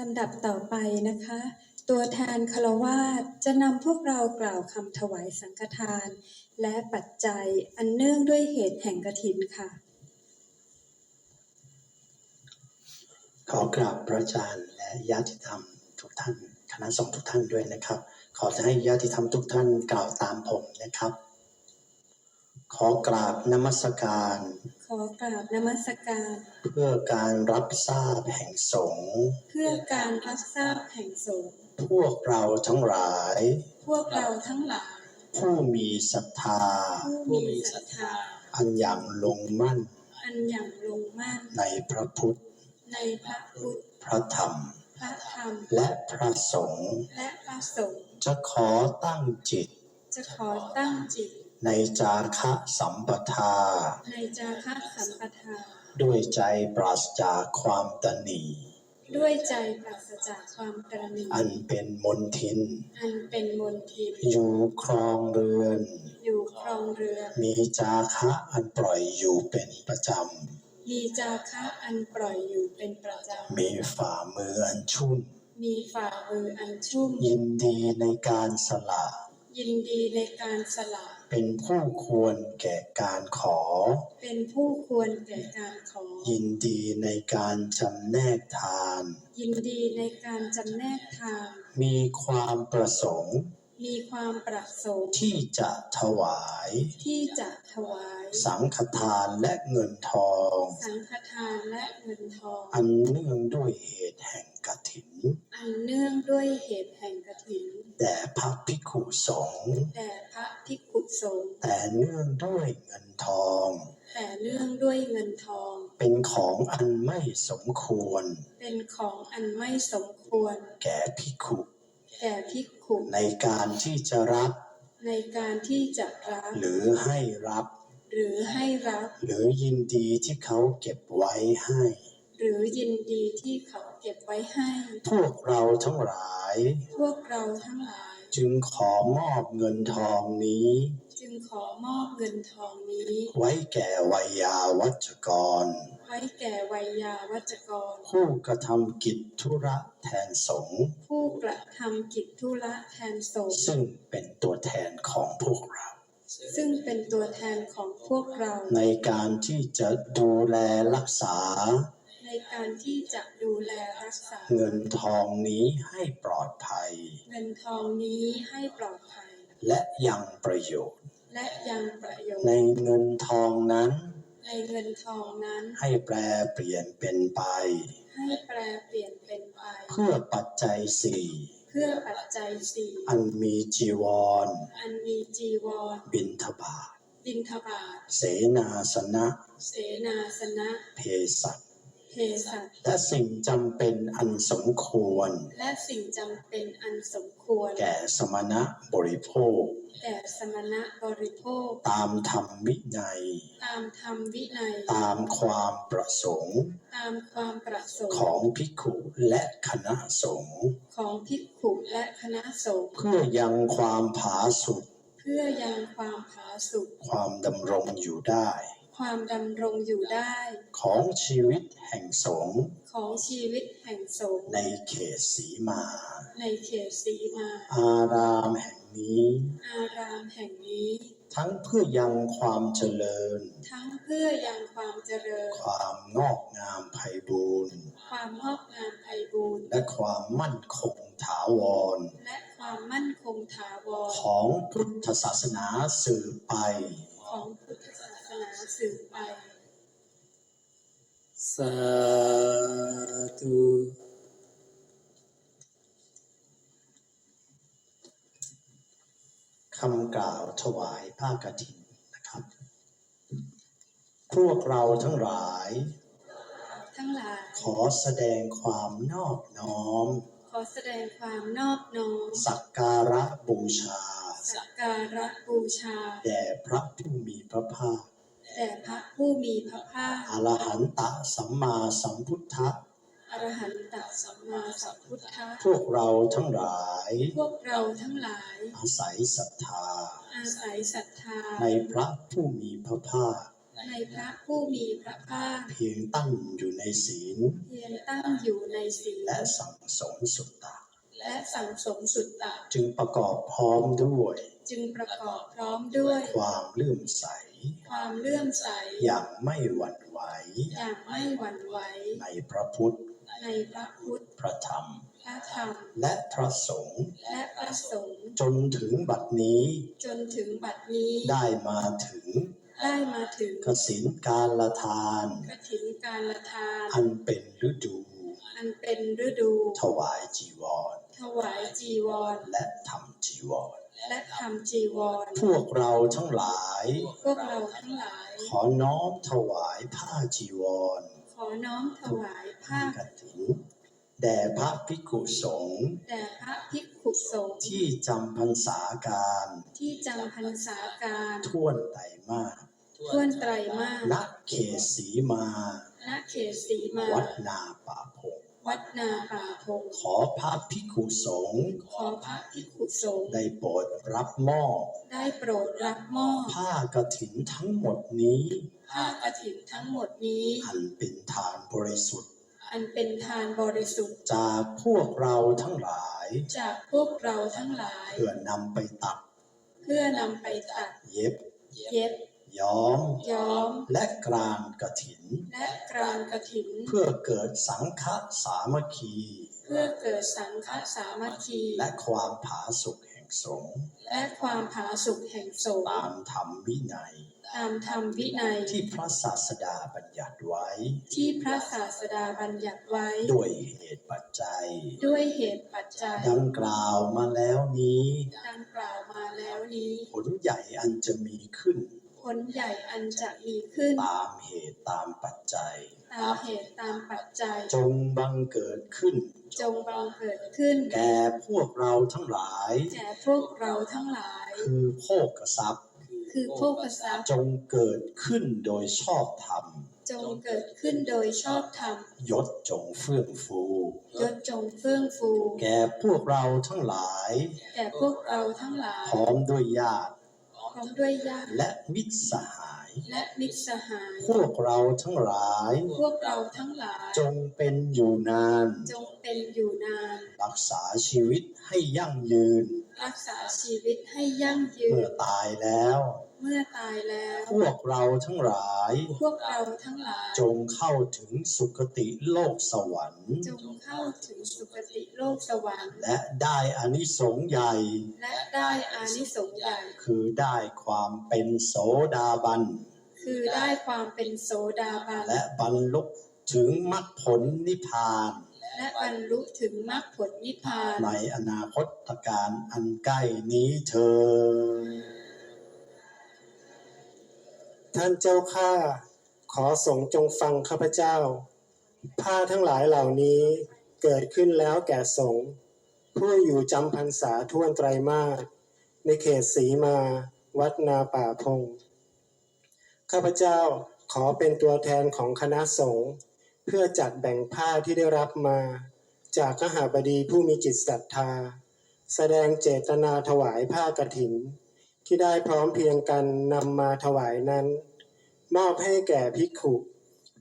ลำดับต่อไปนะคะ ตัวแทนคารวาสจะนำพวกเรากล่าวคำถวายสังฆทาน และปัจจัยอันเนื่องด้วยเหตุแห่งกฐินค่ะ ขอกราบพระอาจารย์และญาติธรรมทุกท่าน คณะสงฆ์ทุกท่านด้วยนะครับ ขอจะให้ญาติธรรมทุกท่านกล่าวตามผมนะครับ ขอกราบนมัสการ อกราบนมัสการ เพื่อการรับทราบแห่งสงฆ์เพื่อการรับทราบแห่งสงฆ์พวกเราทั้งหลาย พวกเราทั้งหลาย ผู้มีศรัทธา ผู้มีศรัทธา อันอย่างลงมั่น อันอย่างลงมั่น ในพระพุทธ ในพระพุทธ พระธรรม พระธรรม และพระสงฆ์ และพระสงฆ์ จะขอตั้งจิต จะขอตั้งจิต ในจาคะสัมปทา ในจาคะสัมปทา ด้วยใจปราศจากความตนีด้วยใจปราศจากความตรณีอันเป็นมนทิน อันเป็นมนทิน อยู่ครองเรือน อยู่ครองเรือน มีจาคะอันปล่อยอยู่เป็นประจมีจาคะอันปล่อยอยู่เป็นประจำ มีฝ่ามืออันชุ่มำมีฝ่ามืออันชุ่ม ยินดีในการสละ ยินดีในการสละ เป็นผู้ควรแก่การขอ เป็นผู้ควรแก่การขอ ยินดีในการจำแนกทาน ยินดีในการจำแนกทาน มีความประสงค์ มีความประสงค์ ที่จะถวาย ที่จะถวาย สังฆทานและเงินทอง สังฆทานและเงินทอง อันเนื่องด้วยเหตุแห่ง กฐิน อันเนื่องด้วยเหตุแห่งกฐิน แด่พระภิกขุสงฆ์ แด่พระภิกขุสงฆ์ แต่เนื่องด้วยเงินทอง แต่เนื่องด้วยเงินทอง เป็นของอันไม่สมควร เป็นของอันไม่สมควร แก่ภิกขุแก่ภิกขุ ในการที่จะรับ ในการที่จะรับ หรือให้รับ หรือให้รับ หรือยินดีที่เขาเก็บไว้ให้ หรือยินดีที่เขาเก็บไว้ให้ พวกเราทั้งหลาย พวกเราทั้งหลาย จึงขอมอบเงินทองนี้ จึงขอมอบเงินทองนี้ ไว้แก่วัยยาวัจกร ไว้แก่วัยยาวัจกร ผู้กระทำกิจธุระแทนสงฆ์ผู้กระทำกิจธุระแทนสงฆ์ซึ่งเป็นตัวแทนของพวกเรา ซึ่งเป็นตัวแทนของพวกเรา ในการที่จะดูแลรักษาใน การที่จะดูแลรักษา เงินทองนี้ให้ปลอดภัย เงินทองนี้ให้ปลอดภัย และยังประโยชน์ และยังประโยชในน์เงินทองนั้น ในเงินทองนั้น ให้แปลเปลี่ยนเป็นไป ให้แปลเปลี่ยนเป็นไป เพื่อปัจจัยสี่เพื่อปัจจัยสี่อันมีจีวร อันมีจีวร บิณฑบาตบิณฑบาตเสนาสนะ เสนาสนะ เพสัช เภสัชและสิ่งจำเป็นอันสมควร และสิ่งจำเป็นอันสมควร แก่สมณะบริโภค แก่สมณะบริโภค ตามธรรมวินัย ตามธรรมวินัย ตามความประสงค์ ตามความประสงค์ ของภิกขุและคณะสงฆ์ของภิกขุและคณะสงฆ์เพื่อยังความผาสุกเพื่อยังความผาสุกความดำรงอยู่ได้ ความดำรงอยู่ได้ ของชีวิตแห่งสงฆ์ของชีวิตแห่งสงฆ์ในเขตสีมา ในเขตสีมา อารามแห่งนี้ อารามแห่งนี้ ทั้งเพื่อยังความเจริญ ทั้งเพื่อยังความเจริญ ความงอกงามไพบูรณ์ความงอกงามไพบูรณ์และความมั่นคงถาวร และความมั่นคงถาวร ของพุทธศาสนาสืบไปของพุทธศาส นาสืบไป สาธุคำกล่าวถวายผ้ากฐินนะครับ พวกเราทั้งหลาย ทั้งหลาย ขอแสดงความนอบน้อม ขอแสดงความนอบน้อม สักการะบูชา สักการะบูชา แด่พระผู้มีพระภาค แด่พระผู้มีพระภาค อรหันตสัมมาสัมพุทธะ อรหันตสัมมาสัมพุทธะ พวกเราทั้งหลาย พวกเราทั้งหลาย อาศัยศรัทธา อาศัยศรัทธา ในพระผู้มีพระภาค ในพระผู้มีพระภาค เพียงตั้งอยู่ในศีล เพียงตั้งอยู่ในศีล และสั่งสมสุตตะ และสั่งสมสุตตะ จึงประกอบพร้อมด้วย จึงประกอบพร้อมด้วย ความเลื่อมใส ความเลื่อมใส อย่างไม่หวั่นไหว อย่างไม่หวั่นไหว ในพระพุทธ ในพระพุทธ พระธรรม พระธรรม และพระสงฆ์ และพระสงฆ์ จนถึงบัดนี้ จนถึงบัดนี้ ได้มาถึง ได้มาถึงกสินการละทานกฐินการละทาน อันเป็นฤดู อันเป็นฤดู ถวายจีวร ถวายจีวร และทำจีวร และทำจีวร พวกเราทั้งหลาย พวกเราทั้งหลาย ขอน้อมถวายผ้าจีวร ขอน้อมถวายผ้ากฐินแด่พระภิกขุสงฆ์แด่พระภิกขุสงฆ์ที่จำพรรษาการ ที่จำพรรษาการท่วนไตรมาสท่วนไตรมาสณเขตสีมาณเขตสีมา วัดนาป่าพง วัดนาป่าพงขอพระภิกขุสงฆ์ขอพระภิกขุสงฆ์ได้โปรดรับมอบได้โปรดรับมอบผ้ากฐินทั้งหมดนี้ผ้ากฐินทั้งหมดนี้ อันเป็นทานบริสุทธิ์ อันเป็นทานบริสุทธิ์ จากพวกเราทั้งหลาย จากพวกเราทั้งหลาย เพื่อนำไปตัด เพื่อนำไปตัด เย็บ เย็บ ย้อม ย้อม และกรานกฐิน และกรานกฐิน เพื่อเกิดสังฆสามัคคี เพื่อเกิดสังฆสามัคคี และความผาสุกแห่งสงฆ์และความผาสุกแห่งสงฆ์ตามธรรมวินัยตามธรรมวินัยที่พระศาสดาบัญญัติไว้ ที่พระศาสดาบัญญัติไว้ ด้วยเหตุปัจจัย ด้วยเหตุปัจจัย ดังกล่าวมาแล้วนี้ ดังกล่าวมาแล้วนี้ ผลใหญ่อันจะมีขึ้น ผลใหญ่อันจะมีขึ้น ตามเหตุตามปัจจัย ตามเหตุตามปัจจัย จงบังเกิดขึ้น จงบังเกิดขึ้น แก่พวกเราทั้งหลาย แก่พวกเราทั้งหลาย คือโภกทรัพย์ คือโภคทรัพย์ จงเกิดขึ้นโดยชอบธรรม จงเกิดขึ้นโดยชอบธรรม ยศจงเฟื่องฟูยศจงเฟื่องฟู แก่พวกเราทั้งหลาย แก่พวกเราทั้งหลาย พร้อมด้วยญาติ พร้อมด้วยญาติและมิตรสหาย และมิตรสหาย พวกเราทั้งหลาย พวกเราทั้งหลาย จงเป็นอยู่นาน จงเป็นอยู่นาน รักษาชีวิตให้ยั่งยืน รักษาชีวิตให้ยั่งยืเมื่อนตายแล้วเมื่อตายแล้ว พวกเราทั้งหลาย พวกเราทั้งหลาย จงเข้าถึงสุคติโลกสวรรค์ จงเข้าถึงสุคติโลกสวรรค์ และได้อานิสงส์ใหญ่ และได้อานิสงส์ใหญ่ คือได้ความเป็นโสดาบัน คือได้ความเป็นโสดาบัน และบรรลุถึงมรรคผลนิพพานและบรรลุถึงมรรคผลนิพพานในอนาคตการอันใกล้นี้เธอญ ท่านเจ้าข้าขอสงจงฟังข้าพเจ้า ผ้าทั้งหลายเหล่านี้เกิดขึ้นแล้วแก่สงผู้อยู่จำพรรษาท่วนไตรมาสในเขตสีมา วัดนาป่าพง ข้าพเจ้าขอเป็นตัวแทนของคณะสงฆ์เพื่อจัดแบ่งผ้าที่ได้รับมา จากขหาบดีผู้มีจิตศรัทธา แสดงเจตนาถวายผ้ากฐิน ที่ได้พร้อมเพียงกันนำมาถวายนั้น มอบให้แก่ภิกขุ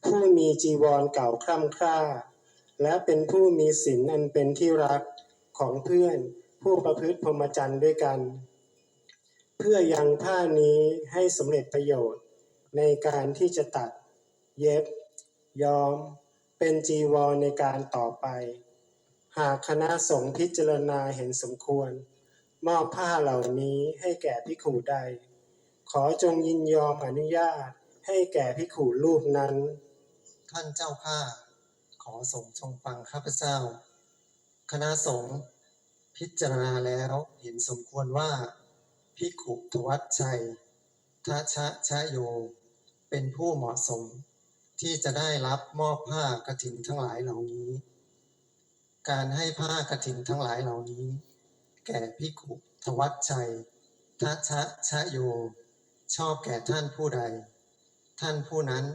ผู้มีจีวรเก่าคร่ำคร่า และเป็นผู้มีศีลอันเป็นที่รักของเพื่อนผู้ประพฤติพรหมจรรย์ด้วยกัน เพื่อยังผ้านี้ให้สำเร็จประโยชน์ในการที่จะตัด เย็บ ย้อม เป็นจีวรในการต่อไป หากคณะสงฆ์พิจารณาเห็นสมควร มอบผ้าเหล่านี้ให้แก่ภิกขุใด ขอจงยินยอมอนุญาตให้แก่ภิกขุรูปนั้น ท่านเจ้าข้าขอสงฆ์จงฟังข้าพเจ้า คณะสงฆ์พิจารณาแล้วเห็นสมควรว่าพิกขุทวัชชัยทัชะชะโย เป็นผู้เหมาะสม ที่จะได้รับมอบผ้ากฐินทั้งหลายเหล่านี้ การให้ผ้ากฐินทั้งหลายเหล่านี้ แก่พิกขุทวัชชัยทัชะชะโย ชอบแก่ท่านผู้ใด ท่านผู้นั้น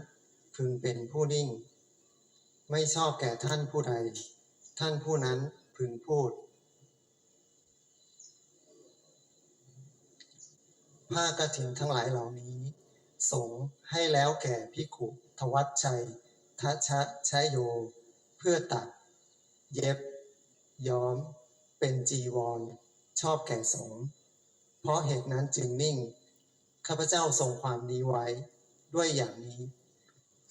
พึงเป็นผู้นิ่ง ไม่ชอบแก่ท่านผู้ใด ท่านผู้นั้นพึงพูดผ้ากฐินทั้งหลายเหล่านี้ สงให้แล้วแก่พิกขุทวัชชัยทัชชะชะโย เพื่อตัด เย็บ ย้อม เป็นจีวร ชอบแก่สงเพราะเหตุนั้นจึงนิ่ง ข้าพเจ้าทรงความนี้ไว้ด้วยอย่างนี้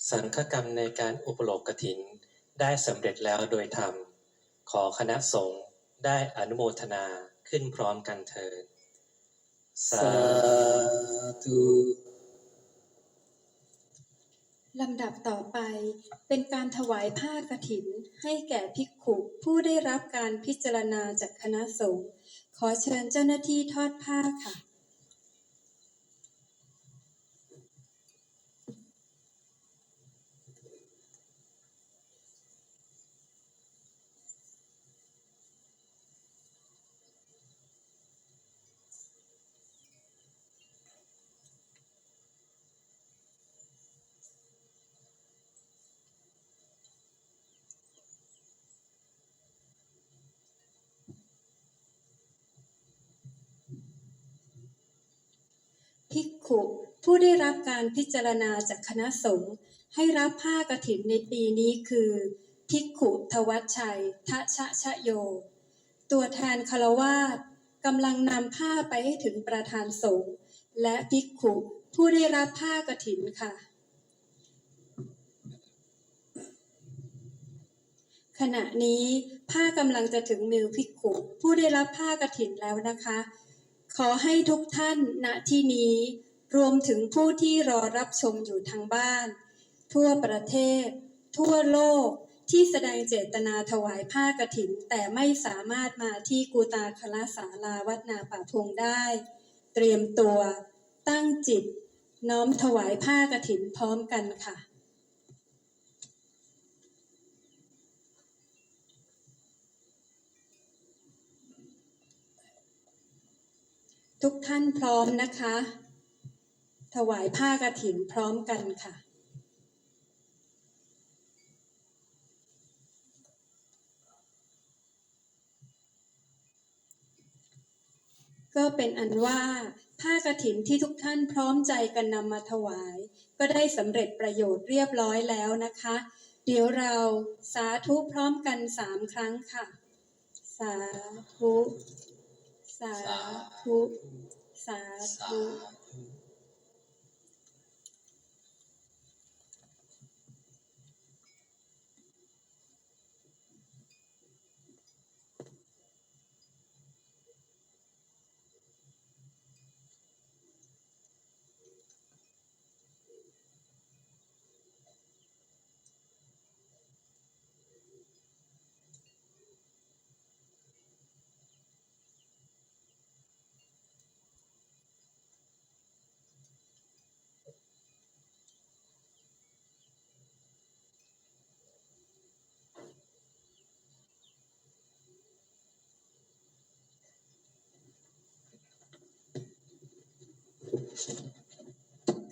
สังฆกรรมในการอุปโลกถิน ได้สำเร็จแล้วโดยธรรม ขอคณะสงฆ์ได้อนุโมทนาขึ้นพร้อมกันเถิดสาธุ ลำดับต่อไปเป็นการถวายผ้ากรถินให้แก่ภิกขุผู้ได้รับการพิจารณาจากคณะสงฆ์ขอเชิญเจ้าหน้าที่ทอดผ้าค่ะ ภิกขุ ผู้ได้รับการพิจารณาจากคณะสงฆ์ให้รับผ้ากฐินในปีนี้คือ ภิกขุทวัชชัยทะชะชะโย ตัวแทนคารวาสกำลังนำผ้าไปให้ถึงประธานสงฆ์และภิกขุผู้ได้รับผ้ากฐินค่ะ ขณะนี้ผ้ากำลังจะถึงมือภิกขุ ผู้ได้รับผ้ากฐินแล้วนะคะ ขอให้ทุกท่านณที่นี้รวมถึงผู้ที่รอรับชมอยู่ทางบ้าน ทั่วประเทศ ทั่วโลกที่แสดงเจตนาถวายผ้ากฐิน แต่ไม่สามารถมาที่กูตาคลาสาลาวัดนาป่าพงได้ เตรียมตัว ตั้งจิต น้อมถวายผ้ากฐินพร้อมกันค่ะ ทุกท่านพร้อมนะคะ ถวายผ้ากฐินพร้อมกันค่ะก็เป็นอันว่าผ้ากฐินที่ทุกท่านพร้อมใจกันนำมาถวาย ก็ได้สำเร็จประโยชน์เรียบร้อยแล้วนะคะ เดี๋ยวเราสาธุพร้อมกันสามครั้งค่ะ สาธุ สาธุ สาธุ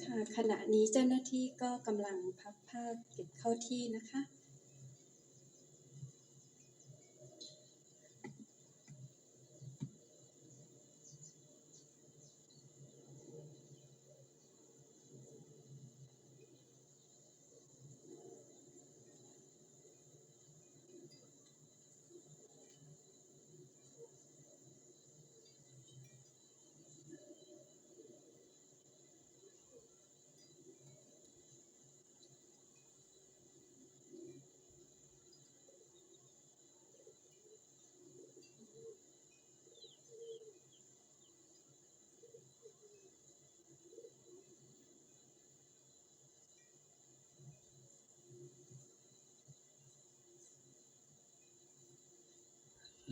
ค่ะขณะนี้เจ้าหน้าที่ก็กำลังพับผ้าเก็บเข้าที่นะคะ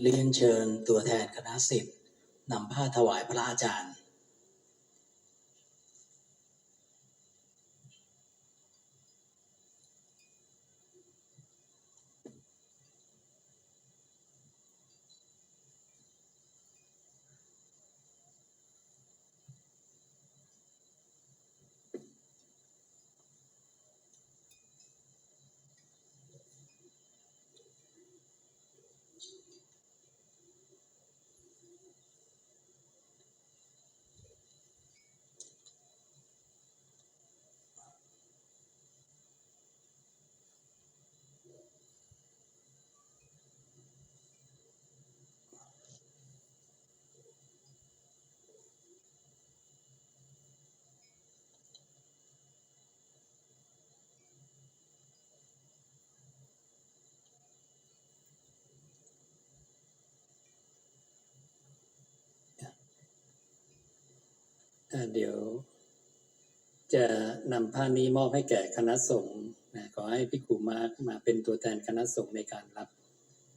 เรียนเชิญตัวแทนคณะสิทธิ์นำผ้าถวายพระอาจารย์ เดี๋ยว จะนำผ้านี้มอบให้แก่คณะสงฆ์นะขอให้พิคุมาร์คมาเป็นตัวแทนคณะสงฆ์ในการรับ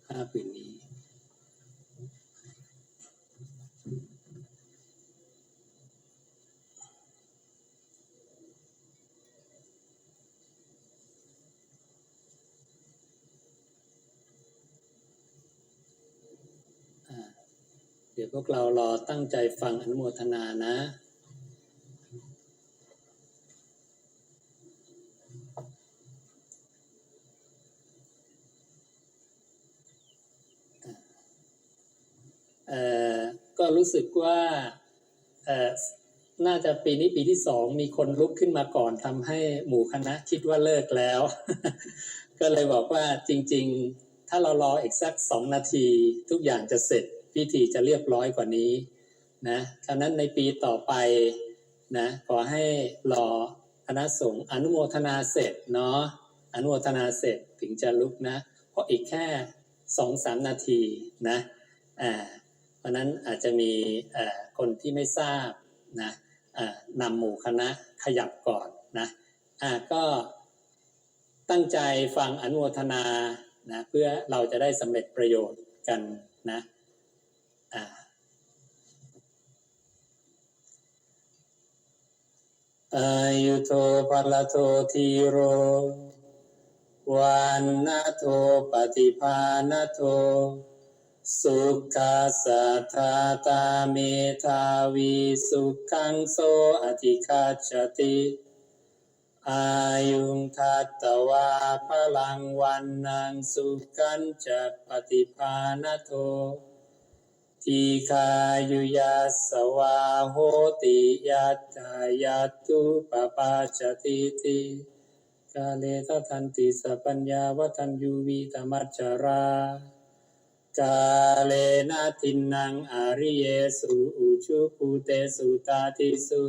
ผ้าผืนนี้เดี๋ยวพวกเรารอตั้งใจฟังอนุโมทนานะ ก็รู้สึกว่าเอ่อน่าจะปีนี้ปีที่สองมีคนลุกขึ้นมาก่อนทำให้หมู่คณะคิดว่าเลิกแล้ว ก็เลยบอกว่าจริง ๆ ถ้าเรารออีกสักสองนาที ทุกอย่างจะเสร็จพิธีจะเรียบร้อยกว่านี้นะฉะนั้นในปีต่อไปนะขอให้รอคณะสงฆ์อนุโมทนาเสร็จเนาะอนุโมทนาเสร็จถึงจะลุกนะ เพราะอีกแค่สองสามนาทีนะอ่า ราะนั้นอาจจะมีคนที่ไม่ทราบนะนำหมู่คณะขยับก่อนนะอ่าก็ตั้งใจฟังอนุโมทนานะเพื่อเราจะได้สำเร็จประโยชน์กันนะอาอายุโทปะลโททีโรวันนโทปฏิภาณโท สุขัสสะทาตาเมทาวีสุขังโสอธิคัจฉติอายุงทัตตวาพลังวันนังสุขันจะปฏิภาณโททีคายุยัสวาโหติยัตถายาตุปปาจติติกาเลทัทันติสัพปัญญาวัฒนยูวีตมัจจารา กาเลนะทินังอาริเยสุอุชุปุเตสุตาติสุ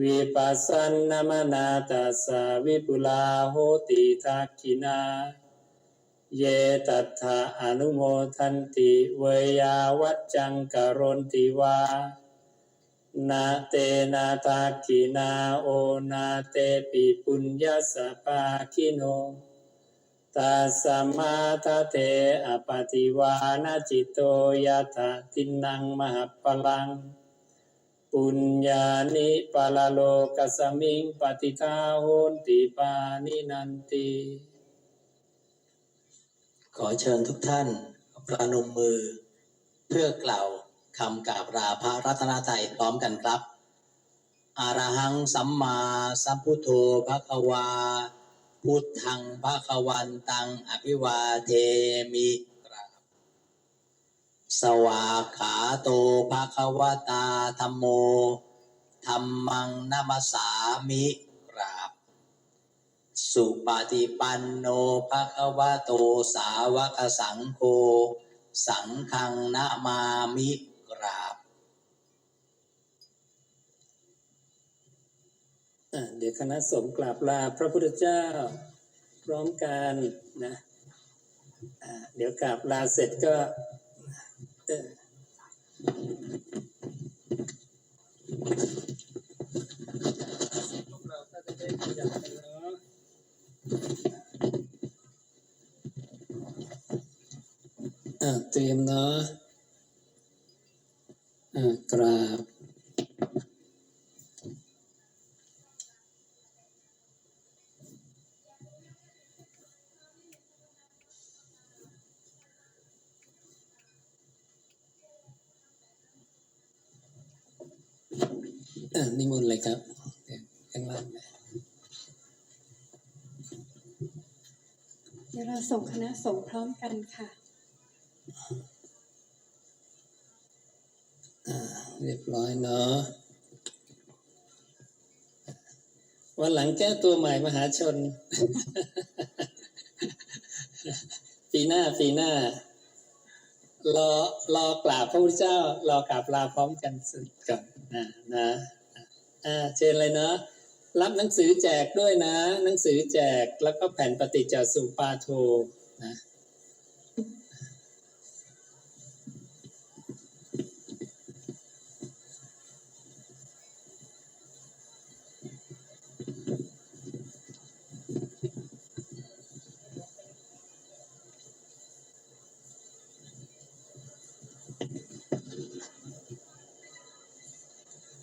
วิปัสสนนมนาตัสสะวิปุลาโหติทักขินา เยตัทธะอนุโมทันติเวยาวัจจังกรณติวานาเตนาทาคินาโอนาเตปิปุญญาสปาคิโน ตัสสมมาทเทอปฏิวานาจิตโตยะถะทินังมหปพลัง ปุญญานิปะลโลกัสสมิงปฏิทาโหนติปานินันติ ขอเชิญทุกท่านประนมมือ เพื่อกล่าวคำกราบลาพระรัตนตรัยพร้อมกันครับ อารหังสัมมาสัมพุทโธภควา พุทธังภควันตังอภิวาเทมิกราบสวาขาโตภควตาธรรมโมธรรมังนัมสสามิกราบ สุปฏิปันโนภะคะวะโตสาวกสังโฆสังฆังนามามิกราบอะ เดี๋ยวคณะสงฆ์กราบลาพระพุทธเจ้าพร้อมกันนะะเดี๋ยวกราบลาเสร็จก็เตรียมเนาะกราบ อ่านิมนต์เลยครับเดี๋ยวข้างล่างเลยเดี๋ยวเราส่งคณะสงฆ์พร้อมกันค่ะอ่าเรียบร้อยเนาะวันหลังแก้ตัวใหม่มหาชน ปีหน้าปีหน้ารอรอกราบพระพุทธเจ้ารอกราบลาพร้อมกันสุดก่อนนะนะ อ่าเชิญเลยเนาะรับหนังสือแจกด้วยนะ หนังสือแจกแล้วก็แผ่นปฏิจจสุปาโทนะ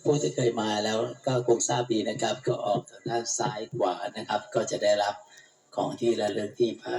ผู้ที่เคยมาแล้วก็คงทราบดีนะครับ ก็ออกทางด้านซ้ายขวานะครับ ก็จะได้รับของที่ระลึกที่พระ